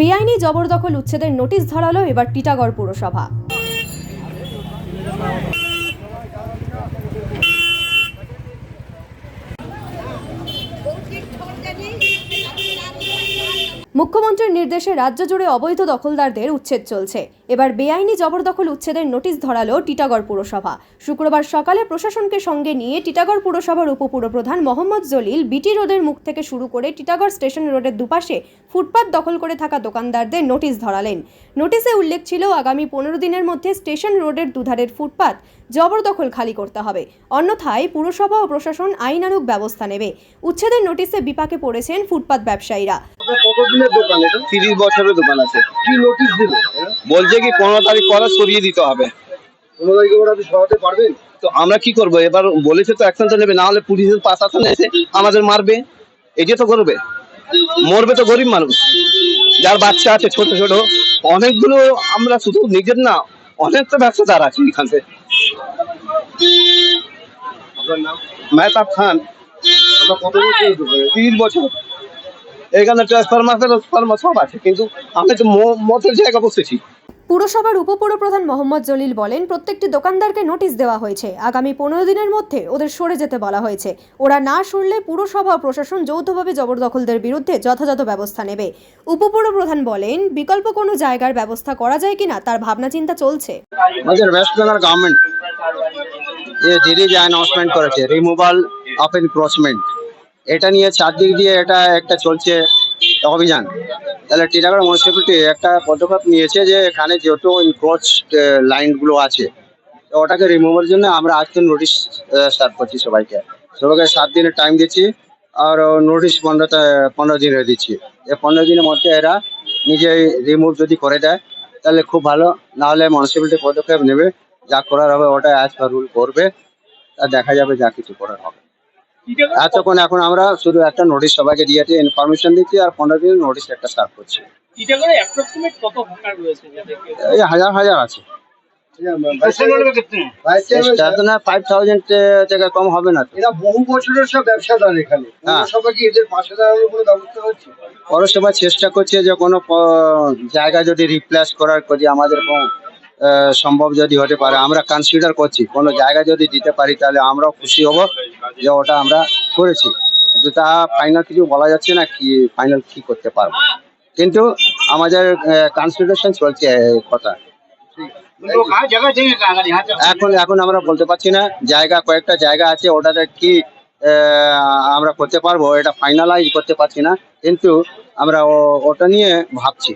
বেআইনি জবরদখল উচ্ছেদের নোটিশ ধরালো এবার টিটাগড় পুরসভা। মুখ্যমন্ত্রীর নির্দেশে রাজ্য জুড়ে অবৈধ দখলদারদের উচ্ছেদ চলছে। এবার বেআইনি জবরদখল উচ্ছেদের নোটিশ ধরালো টিটাগড় পুরসভা। শুক্রবার সকালে প্রশাসনকে সঙ্গে নিয়ে টিটাগড় পুরসভার উপপুরপ্রধান মোহাম্মদ জলিল বিটি রোডের মুখ থেকে শুরু করে টিটাগড় স্টেশন রোডের দুপাশে ফুটপাত দখল করে থাকা দোকানদারদের নোটিশ ধরালেন। নোটিশে উল্লেখ ছিল, আগামী পনেরো দিনের মধ্যে স্টেশন রোডের দুধারের ফুটপাত জবরদখল খালি করতে হবে। অন্যথায় পুরসভা ও প্রশাসন আইনানুগ ব্যবস্থা নেবে। উচ্ছেদের নোটিশে বিপাকে পড়েছেন ফুটপাত ব্যবসায়ীরা। কতদিনের দোকান এটা? তিরিশ বছরের দোকান আছে। কি নোটিশ দিল? বলছে কি পনেরো তারিখ পরে সরিয়ে দিতে হবে। পনেরো তারিখে ওরা আপনি সরাতে পারবেন তো আমরা কি করব? এবার বলেছে তো অ্যাকশন তো নেবে না হলে পুলিশের প্রশাসন এসে আমাদের মারবে। এটি তো করবে। মরবে তো গরিব মানুষ। যার বাচ্চা আছে ছোট ছোট অনেকগুলো আমরা শুধু নিজের না অনেক তো ব্যবসাদার আছে এখান। থেকে মেহতাব খান। কত তিরিশ বছর। এখানে ট্রান্সফার্মার ট্রান্সফার্মার সব আছে কিন্তু আমি তো মতের জায়গা বসেছি। পুরসভার উপপুরপ্রধান মোহাম্মদ জলিল বলেন প্রত্যেকটি দোকানদারকে নোটিশ দেওয়া হয়েছে। আগামী পনেরো দিনের মধ্যে ওদের সরে যেতে বলা হয়েছে। ওরা না সরলে পুরসভা ও প্রশাসন যৌথভাবে জবরদখলদের বিরুদ্ধে যথাযথ ব্যবস্থা নেবে। উপপুরপ্রধান বলেন বিকল্প কোনো জায়গার ব্যবস্থা করা যায় কিনা তার ভাবনা চিন্তা চলছে। আমাদের ওয়েস্ট বেঙ্গল গভর্নমেন্ট যে অ্যানাউন্সমেন্ট করেছে রিমুভাল অফ এনক্রোচমেন্ট এটা নিয়ে চারদিক দিয়ে এটা একটা চলছে অভিযান। তাহলে টিটাগড় মিউনিসিপ্যালিটি একটা পদক্ষেপ নিয়েছে যে এখানে যেহেতু ইনক্রোচ লাইনগুলো আছে ওটাকে রিমুভের জন্য আমরা আজকে নোটিশ স্টার্ট করছি সবাইকে। সবাইকে সাত দিনের টাইম দিচ্ছি, আর নোটিশ পনেরো পনেরো দিনের দিচ্ছি। এই পনেরো দিনের মধ্যে এরা নিজেই রিমুভ যদি করে দেয়, তাহলে খুব ভালো। নাহলে মিউনিসিপ্যালিটি পদক্ষেপ নেবে, যা করার হবে ওটা অ্যাজ পার রুল করবে, তা দেখা যাবে যা কিছু করার হবে। এতক্ষণ এখন আমরা শুধু একটা নোটিশ সবাইকে দিয়েছি ইনফরমেশন দিচ্ছি আর পনেরো দিন নোটিশ একটা স্টার্ট করছি। এই হাজার হাজার আছে। ফাইভ থাউজেন্ড থেকে কম হবে না এরা বহু বছরের সব ব্যবসাদার এখানে। হ্যাঁ। এদের পাশে দাঁড়ানোর কোনো ব্যবস্থা হচ্ছে। পৌরসভা চেষ্টা করছে যে কোনো জায়গা যদি রিপ্লেস করার যদি আমাদের সম্ভব যদি হতে পারে আমরা কনসিডার করছি। কোনো জায়গা যদি দিতে পারি তাহলে আমরাও খুশি হব। যে ওটা আমরা করেছি। কিন্তু তা ফাইনাল কিছু বলা যাচ্ছে না কি ফাইনাল কি করতে পারব। কিন্তু আমাদের কনসিডারেশন চলছে কথা। এখন এখন আমরা বলতে পারছি না, জায়গা কয়েকটা জায়গা আছে, ওটাতে কি আমরা করতে পারব, এটা ফাইনালাইজ করতে পারছি না। কিন্তু আমরা ওটা নিয়ে ভাবছি।